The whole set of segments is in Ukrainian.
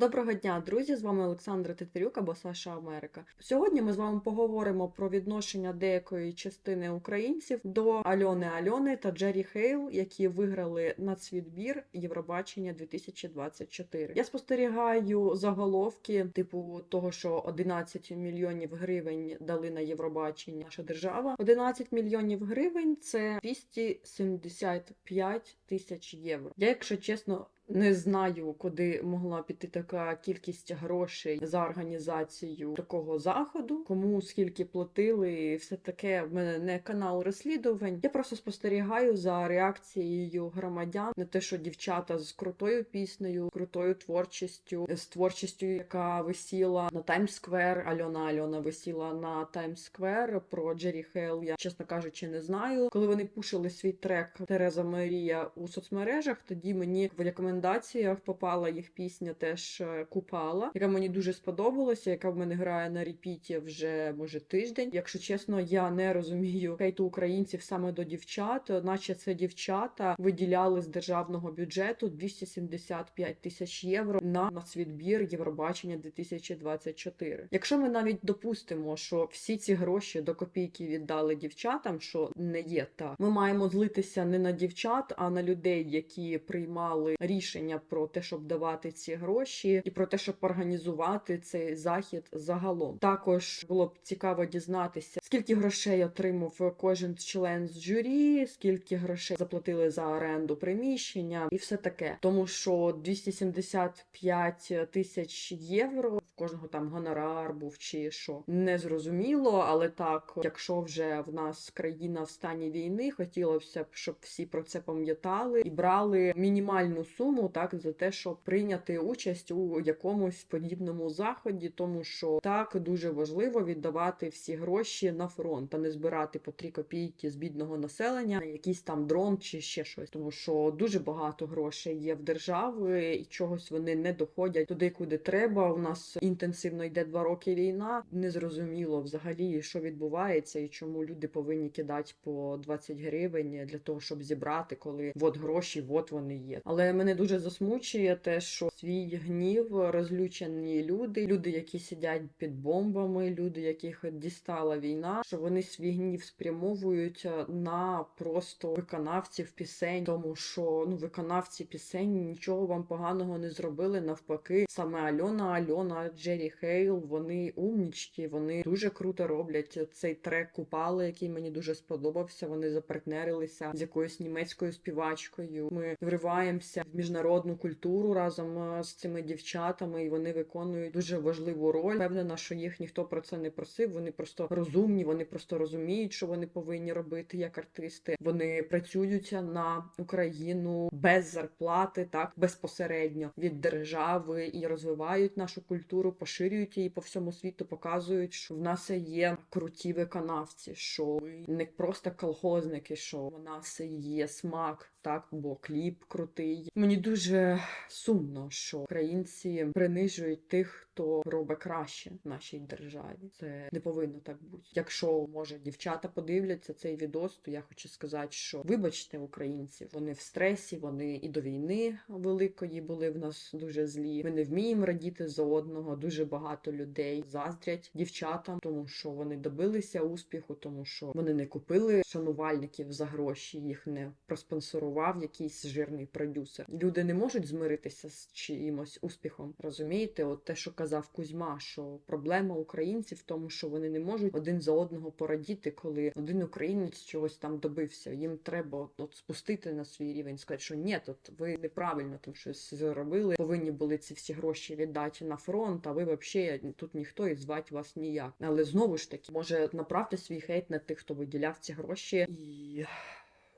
Доброго дня, друзі! З вами Олександра Тетерюк або Саша Америка. Сьогодні ми з вами поговоримо про відношення деякої частини українців до Альони Альони та Джері Хейл, які виграли нацвідбір Євробачення 2024. Я спостерігаю заголовки, типу того, що 11 мільйонів гривень дали на Євробачення наша держава. 11 мільйонів гривень це 275 тисяч євро. Я, якщо чесно. Не знаю, куди могла піти така кількість грошей за організацію такого заходу, кому скільки платили, все таке. В мене не канал розслідувань. Я просто спостерігаю за реакцією громадян на те, що дівчата з крутою піснею, крутою творчістю, з творчістю, яка висіла на Таймс-сквер. Альона Альона висіла на Таймс-сквер про Джері Хейл. Я чесно кажучи, не знаю. Коли вони пушили свій трек Тереза Марія у соцмережах, тоді мені в рекомендаціях попала їх пісня теж е, Купала, яка мені дуже сподобалася, яка в мене грає на репіті вже може тиждень. Якщо чесно, я не розумію хейту українців саме до дівчат, наче це дівчата виділяли з державного бюджету 275 тисяч євро на нацвідбір Євробачення 2024. Якщо ми навіть допустимо, що всі ці гроші до копійки віддали дівчатам, що не є так, ми маємо злитися не на дівчат, а на людей, які приймали рішення про те, щоб давати ці гроші, і про те, щоб організувати цей захід загалом. Також було б цікаво дізнатися, скільки грошей отримав кожен член з журі, скільки грошей заплатили за оренду приміщення, і все таке, тому що 275 тисяч євро в кожного там гонорар був чи що. Не зрозуміло, але так, якщо вже в нас країна в стані війни, хотілося б, щоб всі про це пам'ятали і брали мінімальну суму так за те, щоб прийняти участь у якомусь подібному заході, тому що так дуже важливо віддавати всі гроші на фронт, а не збирати по 3 копійки з бідного населення на якийсь там дрон чи ще щось, тому що дуже багато грошей є в держави, і чогось вони не доходять туди, куди треба. У нас інтенсивно йде два роки війна. Незрозуміло взагалі, що відбувається, і чому люди повинні кидати по 20 гривень для того, щоб зібрати, коли от гроші, от вони є. Але мене дуже засмучує те, що свій гнів розлючені люди, люди, які сидять під бомбами, люди, яких дістала війна, що вони свій гнів спрямовують на просто виконавців пісень, тому що ну виконавці пісень нічого вам поганого не зробили. Навпаки, саме Альона, Альона, Джері Хейл, вони умнічки, вони дуже круто роблять цей трек Купали, який мені дуже сподобався. Вони запартнерилися з якоюсь німецькою співачкою. Ми вриваємося в міжнародну культуру разом е, з цими дівчатами, і вони виконують дуже важливу роль. Певнена, що їх ніхто про це не просив. Вони просто розумні, вони просто розуміють, що вони повинні робити як артисти. Вони працюють на Україну без зарплати, так безпосередньо від держави і розвивають нашу культуру, поширюють її по всьому світу, показують, що в нас є круті виконавці, що ми не просто колхозники, що в нас є смак, так бо кліп крутий. Мені дуже сумно, що українці принижують тих, хто робить краще в нашій державі. Це не повинно так бути. Якщо може дівчата подивляться цей відос, то я хочу сказати, що вибачте українців, вони в стресі, вони і до війни великої були в нас дуже злі. Ми не вміємо радіти за одного. Дуже багато людей заздрять дівчатам, тому що вони добилися успіху, тому що вони не купили шанувальників за гроші, їх не проспонсорував якийсь жирний продюсер. Люди не можуть змиритися з чиїмось успіхом. Розумієте, от те, що казав Кузьма, що проблема українців в тому, що вони не можуть один за одного порадіти, коли один українець чогось там добився. Їм треба от, от спустити на свій рівень, сказати, що ні, от ви неправильно там щось зробили. Повинні були ці всі гроші віддати на фронт. А ви взагалі тут ніхто і звати вас ніяк. Але знову ж таки, може направте свій хейт на тих, хто виділяв ці гроші і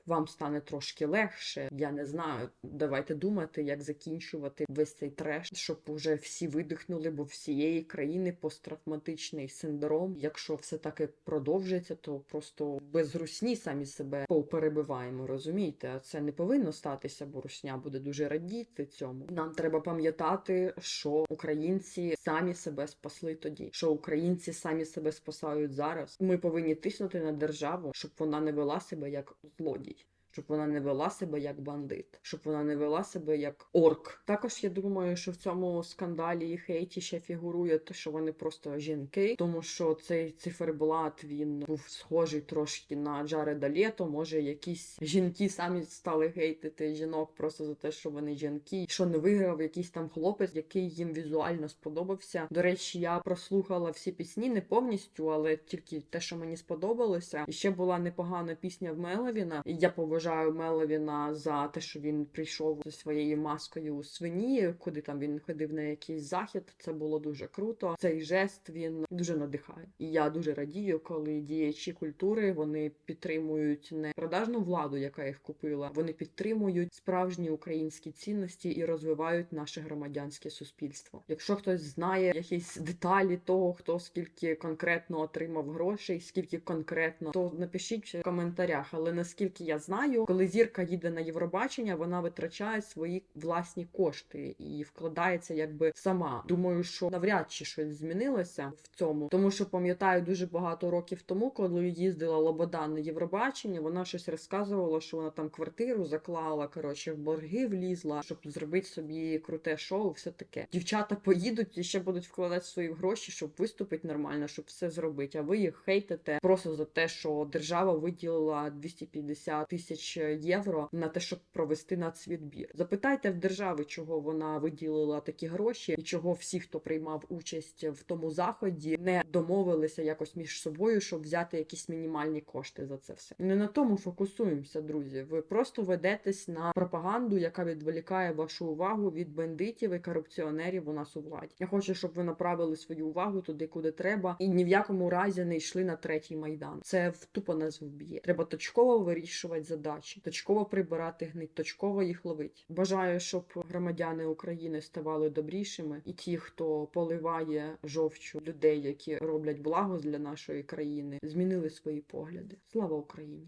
вам стане трошки легше. Я не знаю. Давайте думати, як закінчувати весь цей треш, щоб уже всі видихнули, бо всієї країни посттравматичний синдром. Якщо все таки продовжиться, то просто без русні самі себе поперебиваємо. Розумієте? А це не повинно статися, бо русня буде дуже радіти цьому. Нам треба пам'ятати, що українці самі себе спасли тоді, що українці самі себе спасають зараз. Ми повинні тиснути на державу, щоб вона не вела себе як злодій щоб вона не вела себе як бандит, щоб вона не вела себе як орк. Також я думаю, що в цьому скандалі і хейті ще фігурує те, що вони просто жінки, тому що цей циферблат він був схожий трошки на Джареда Лето. Може, якісь жінки самі стали хейтити жінок просто за те, що вони жінки, що не виграв якийсь там хлопець, який їм візуально сподобався. До речі, я прослухала всі пісні не повністю, але тільки те, що мені сподобалося. І ще була непогана пісня в Меловіна. Я поважаю Меловіна за те, що він прийшов зі своєю маскою у свині, куди там він ходив на якийсь захід. Це було дуже круто. Цей жест він дуже надихає. І я дуже радію, коли діячі культури вони підтримують не продажну владу, яка їх купила. Вони підтримують справжні українські цінності і розвивають наше громадянське суспільство. Якщо хтось знає якісь деталі того, хто скільки конкретно отримав грошей, скільки конкретно, то напишіть в коментарях. Але наскільки я знаю, коли зірка їде на Євробачення, вона витрачає свої власні кошти і вкладається якби сама. Думаю, що навряд чи щось змінилося в цьому, тому що пам'ятаю дуже багато років тому, коли їздила Лобода на Євробачення, вона щось розказувала, що вона там квартиру заклала, коротше, в борги влізла, щоб зробити собі круте шоу, все таке. Дівчата поїдуть і ще будуть вкладати свої гроші, щоб виступити нормально, щоб все зробити. А ви їх хейтите просто за те, що держава виділила 250 тисяч євро на те, щоб провести нацвідбір. Запитайте в держави, чого вона виділила такі гроші, і чого всі, хто приймав участь в тому заході, не домовилися якось між собою, щоб взяти якісь мінімальні кошти за це все. Не на тому фокусуємося, друзі. Ви просто ведетесь на пропаганду, яка відволікає вашу увагу від бандитів і корупціонерів у нас у владі. Я хочу, щоб ви направили свою увагу туди, куди треба, і ні в якому разі не йшли на третій майдан. Це в тупо нас вб'є. Треба точково вирішувати задачі, точково прибирати гнить, точково їх ловить. Бажаю, щоб громадяни України ставали добрішими, і ті, хто поливає жовчу людей, які роблять благо для нашої країни, змінили свої погляди. Слава Україні!